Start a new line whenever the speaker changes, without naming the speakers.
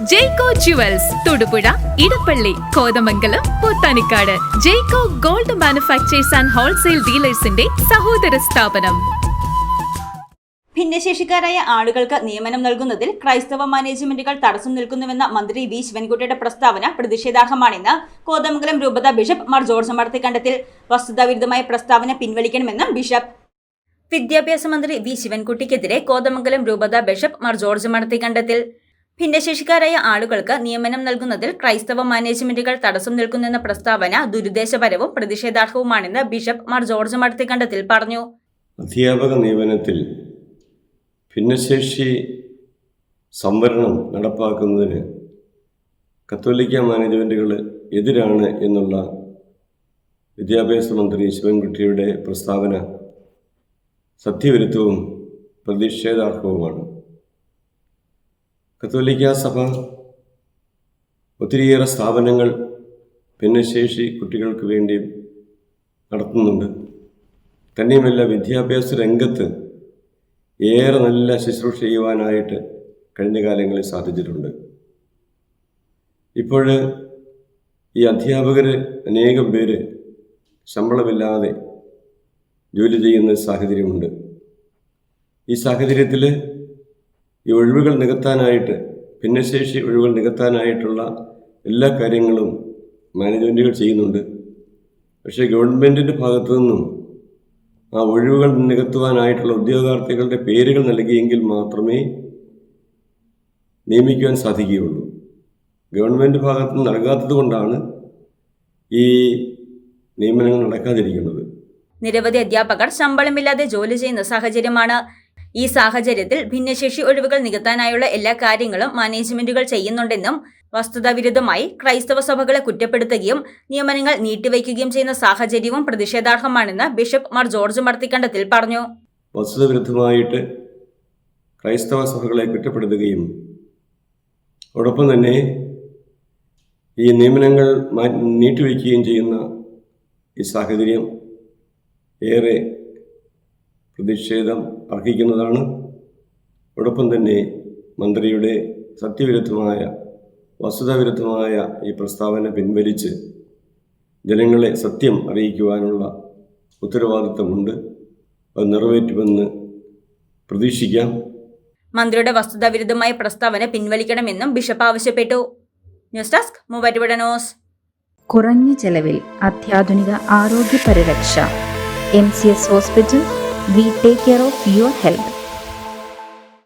Jaico jewels Thodupuzha Edappally Kothamangalam Pothanikkad Jaico gold manufacturers and wholesale ഡീലേഴ്സിന്റെ സഹോദര സ്ഥാപനം
ഭിന്നശേഷിക്കാരായ ആളുകൾക്ക് നിയമനം നൽകുന്നതിൽ ക്രൈസ്തവ മാനേജ്മെന്റുകൾ തടസ്സം നിൽക്കുന്നുവെന്ന മന്ത്രി വി. ശിവൻകുട്ടിയുടെ പ്രസ്താവന പ്രതിഷേധാർഹമാണെന്ന് കോതമംഗലം രൂപത ബിഷപ്പ് മാർ. ജോർജ് മർത്തിക്കണ്ടത്തിൽ വസ്തുതാവിരുദ്ധമായ പ്രസ്താവന പിൻവലിക്കണമെന്നും ബിഷപ്പ്. വിദ്യാഭ്യാസ മന്ത്രി വി. ശിവൻകുട്ടിക്കെതിരെ കോതമംഗലം രൂപത ബിഷപ്പ് മാർ. ജോർജ് മർത്തിക്കണ്ടത്തിൽ ഭിന്നശേഷിക്കാരായ ആളുകൾക്ക് നിയമനം നൽകുന്നതിൽ ക്രൈസ്തവ മാനേജ്മെന്റുകൾ തടസ്സം നിൽക്കുന്നെന്ന പ്രസ്താവന ദുരുദ്ദേശപരവും പ്രതിഷേധാർഹവുമാണെന്ന് ബിഷപ്പ് മാർ ജോർജ് മടത്തിക്കണ്ടത്തിൽ പറഞ്ഞു.
അധ്യാപക നിയമനത്തിൽ ഭിന്നശേഷി സംവരണം നടപ്പാക്കുന്നതിന് കത്തോലിക്ക മാനേജ്മെന്റുകൾ എതിരാണ് എന്നുള്ള വിദ്യാഭ്യാസ മന്ത്രി ശിവൻകുട്ടിയുടെ പ്രസ്താവന സത്യവിരുദ്ധവും പ്രതിഷേധാർഹവുമാണ്. കത്തോലിക്ക സഭ ഒത്തിരിയേറെ സ്ഥാപനങ്ങൾ ഭിന്നശേഷി കുട്ടികൾക്ക് വേണ്ടിയും നടത്തുന്നുണ്ട്. തന്നെയുമല്ല വിദ്യാഭ്യാസ രംഗത്ത് ഏറെ നല്ല ശുശ്രൂഷ ചെയ്യുവാനായിട്ട് കഴിഞ്ഞ കാലങ്ങളിൽ സാധിച്ചിട്ടുണ്ട്. ഇപ്പോൾ ഈ അധ്യാപകർ അനേകം പേര് ശമ്പളമില്ലാതെ ജോലി ചെയ്യുന്ന സാഹചര്യമുണ്ട്. ഈ സാഹചര്യത്തിൽ ഈ ഒഴിവുകൾ നികത്താനായിട്ട് ഭിന്നശേഷി ഒഴിവുകൾ നികത്താനായിട്ടുള്ള എല്ലാ കാര്യങ്ങളും മാനേജ്മെന്റുകൾ ചെയ്യുന്നുണ്ട്. പക്ഷേ ഗവൺമെന്റിന്റെ ഭാഗത്തു നിന്നും ആ ഒഴിവുകൾ നികത്തുവാനായിട്ടുള്ള ഉദ്യോഗാർത്ഥികളുടെ പേരുകൾ നൽകിയെങ്കിൽ മാത്രമേ നിയമിക്കുവാൻ സാധിക്കുകയുള്ളൂ. ഗവൺമെന്റ് ഭാഗത്ത് നിന്ന് നൽകാത്തത് കൊണ്ടാണ് ഈ നിയമനങ്ങൾ നടക്കാതിരിക്കുന്നത്.
നിരവധി അധ്യാപകർ ശമ്പളമില്ലാതെ ജോലി ചെയ്യുന്ന സാഹചര്യമാണ് ഈ സാഹചര്യത്തിൽ ഭിന്നശേഷി ഒഴിവുകൾ നികത്താനായുള്ള എല്ലാ കാര്യങ്ങളും മാനേജ്മെന്റുകൾ ചെയ്യുന്നുണ്ടെന്നും വസ്തുതാവിരുദ്ധമായി ക്രൈസ്തവ സഭകളെ കുറ്റപ്പെടുത്തുകയും നിയമനങ്ങൾ നീട്ടിവയ്ക്കുകയും ചെയ്യുന്ന സാഹചര്യവും പ്രതിഷേധാർഹമാണെന്ന് ബിഷപ്പ് മാർ ജോർജ് മർത്തിക്കണ്ടത്തിൽ പറഞ്ഞു.
വസ്തുതവിരുദ്ധമായിട്ട് ക്രൈസ്തവ സഭകളെ കുറ്റപ്പെടുത്തുകയും അതോടൊപ്പം തന്നെ ഈ നിയമനങ്ങൾ നീട്ടിവയ്ക്കുകയും ചെയ്യുന്ന ഈ സാഹചര്യം ഏറെ പ്രതിഷേധം അർഹിക്കുന്നതാണ്. അതോടൊപ്പം തന്നെ മന്ത്രിയുടെ സത്യവിരുദ്ധമായ വസ്തുതാവിരുദ്ധമായ ഈ പ്രസ്താവന പിൻവലിച്ച് ജനങ്ങളെ സത്യം അറിയിക്കുവാനുള്ള ഉത്തരവാദിത്തമുണ്ട്. അത് നിറവേറ്റുമെന്ന് പ്രതീക്ഷിക്കാം.
മന്ത്രിയുടെ വസ്തുതാവിരുദ്ധമായ പ്രസ്താവന പിൻവലിക്കണമെന്നും ബിഷപ്പ് ആവശ്യപ്പെട്ടു. News desk Muvattupuzha news.
കുറഞ്ഞ ചെലവിൽ അത്യാധുനിക ആരോഗ്യ പരിരക്ഷ M C S hospital we take care of your health